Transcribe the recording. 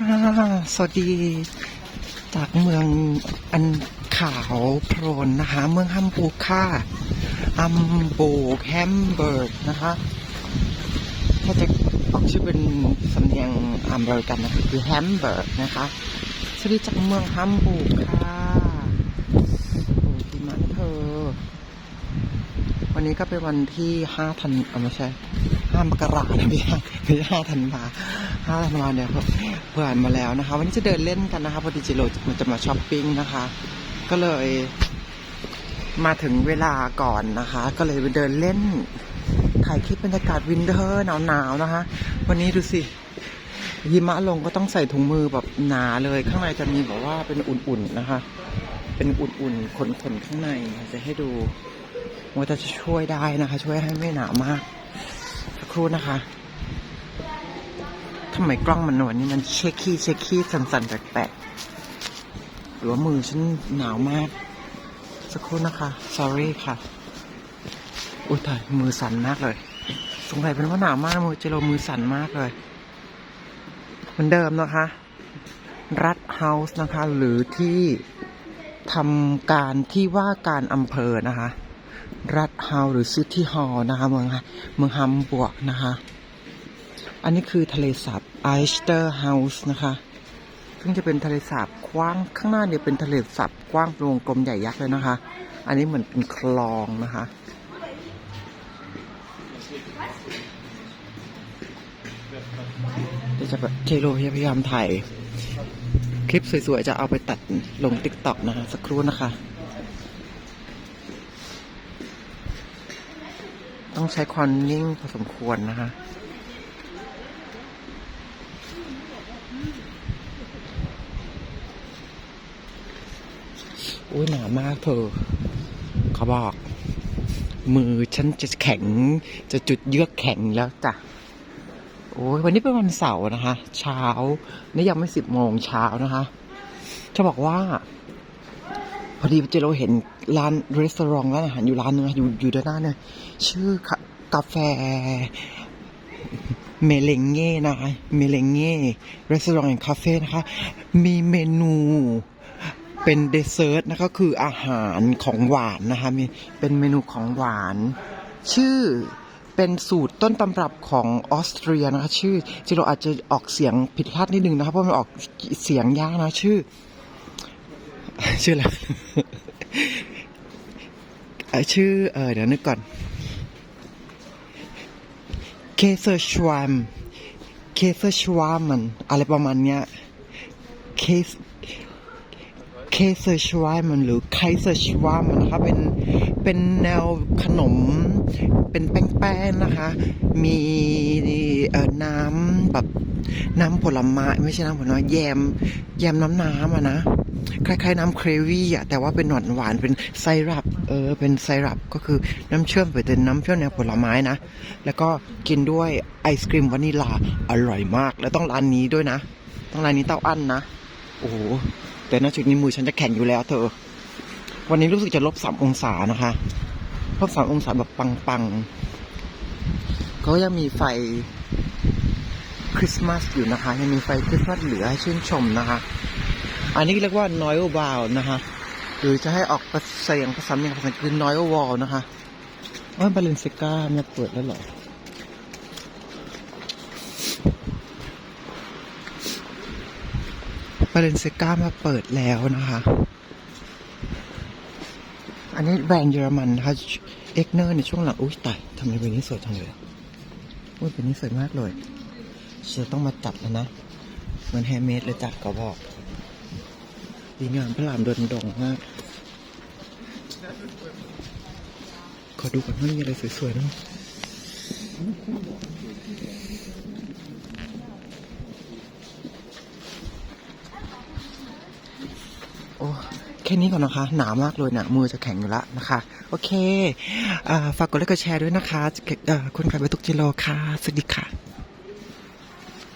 ค่ะสวัสดีจากเมืองอันขาวโพลนนะคะ เมืองฮัมบูร์กค่ะอัมโบกแฮมเบิร์กนะคะ ถ้าจะออกชื่อเป็นสำเนียงอเมริกันนะคะคือแฮมเบิร์กนะคะสวัสดีจากเมืองฮัมบูร์กค่ะโอ้ดีมากเธอ วันนี้ก็เป็นวันที่ห้าธันเอ่อไม่ใช่ามกรานะพี่ไม่ใช่ห้าธันวาห้าธันวาเนี่ยครับเผ่านมาแล้วนะคะ วันนี้จะเดินเล่นกันนะคะพอดีจิโร่มันจะมาช้อปปิ้งนะคะ ก็เลยมาถึงเวลาก่อนนะคะ ก็เลยไปเดินเล่น ถ่ายคลิปบรรยากาศวินเทอร์หนาวๆนะคะ วันนี้ดูสิหิมะลงก็ต้องใส่ถุงมือแบบหนาเลย ข้างในจะมีแบบว่าเป็นอุ่นๆนะคะ เป็นอุ่นๆขนๆข้างในจะให้ดูว่าจะช่วยได้นะคะ ช่วยให้ไม่หนาวมาก ครู่นะคะทำไมกล้องมันหนวดนี่มันเช็คขี้เช็คขี้สั่นๆแปลกๆหรือว่ามือฉันหนาวมาก สักครู่นะคะ sorry ค่ะ อุ้ยตายมือสั่นมากเลย สงสัยเป็นว่าะหนาวมากมือเจโรมือสั่นมากเลย เหมือนเดิมนะคะ รัฐเฮาส์นะคะ หรือที่ทำการที่ว่าการอำเภอนะคะ รัฐเฮาหรือซิตี้ฮอลนะคะเมืองเมืองฮัมบวร์กนะคะ อันนี้คือทะเลสาบไอสเตอร์เฮาส์นะคะซึ่งจะเป็นทะเลสาบกว้างข้างหน้าเนี่ยเป็นทะเลสาบกว้างวงกลมใหญ่ยักษ์เลยนะคะ อันนี้เหมือนเป็นคลองนะคะเดี๋ยวจะแบบเทโลพยายามถ่ายคลิปสวยๆจะเอาไปตัดลงติ๊กต็อกนะคะ สักครู่นะคะ ต้องใช้ความนิ่งพอสมควรนะคะอุ้ยหนามากเธอเขาบอก มือฉันจะแข็ง จะจุดเยือกแข็งแล้วจ้ะโอ้ยวันนี้เป็นวันเสาร์นะคะ เช้านี่ยังไม่สิบโมงเช้านะคะจะบอกว่า พอดีเจเราเห็นร้านรีสอร์ทร้านอาหารอยู่ร้านหนึงอะอยู่อยู่ด้านหน้าเนี่ยชื่อ กาแฟ เมเลงเง่นะคะเมเลงเง่รีสอร์ทคาเฟ่นะคะ มีเมนูเป็นเดเซอร์ตนะคะคืออาหารของหวานนะคะ มีเป็นเมนูของหวาน ชื่อเป็นสูตรต้นตำรับของออสเตรียนะคะ ชื่อจิโรอาจจะออกเสียงผิดพลาดนิดนึงนะคะเพราะมันออกเสียงยากนะชื่อ ชื่ออะไรชื่อเออเดี๋ยวนึกก่อน เคเซอร์ชวามเคเซอร์ชวามันอะไรประมาณเนี้ยเคสเคเซอร์ชวามันหรือไคเซอร์ชวามันนะคะเป็นเป็นแนวขนมเป็นแป้งๆนะคะ มี น้ำแบบน้ำผลไม้ไม่ใช่น้ำผลไม้แยม แยมน้ำน้ำอะนะคล้ายๆน้ำเครวี่อะแต่ว่าเป็นหวานหวานเป็นไซรัปเออเป็นไซรัปก็คือน้ำเชื่อมเป็นน้ำเชื่อมแนวผลไม้นะ แล้วก็กินด้วยไอศกรีมวานิลาอร่อยมาก แล้วต้องร้านนี้ด้วยนะ ต้องร้านนี้เต้าอั้นนะ โอ้โหแต่ณจุดนี้มือฉันจะแข็งอยู่แล้วเธอ วันนี้รู้สึกจะลบสามองศานะคะลบสามองศาแบบปังๆก็ยังมีไฟ คริสต์มาสอยู่นะคะ ยังมีไฟคริสต์มาสเหลือให้ชื่นชมนะคะ อันนี้เรียกว่า noise wall นะคะ หรือจะให้ออกเสียงภาษาเมียงภาษาอังกฤษคือ noise wall นะคะว่าบาเลนเซกาเนี่ยเปิดแล้วเหรอบาเลนเซก้ามาเปิดแล้วนะคะ อันนี้แบรนด์เยอรมันนะคะเอ็กเนอร์ในช่วงหลัง อุ้ยตายทำไมเป็นนี้สวยจังเลย อุ้ยเป็นนี้สวยมากเลย จะต้องมาจับแล้วนะเหมือนแฮมเมดเลยจับก็บอกดีงามพระรามโดนดองมาก ขอดูก่อนว่ามีอะไรสวยๆนะโอ้แค่นี้ก่อนนะคะ หนาวมากเลยเนะมือจะแข็งอยู่แล้วนะคะ โอเคอฝากกดไลค์กดแชร์ด้วยนะคะคุณขายไปตุกจิโลค่ะ สวัสดีค่ะ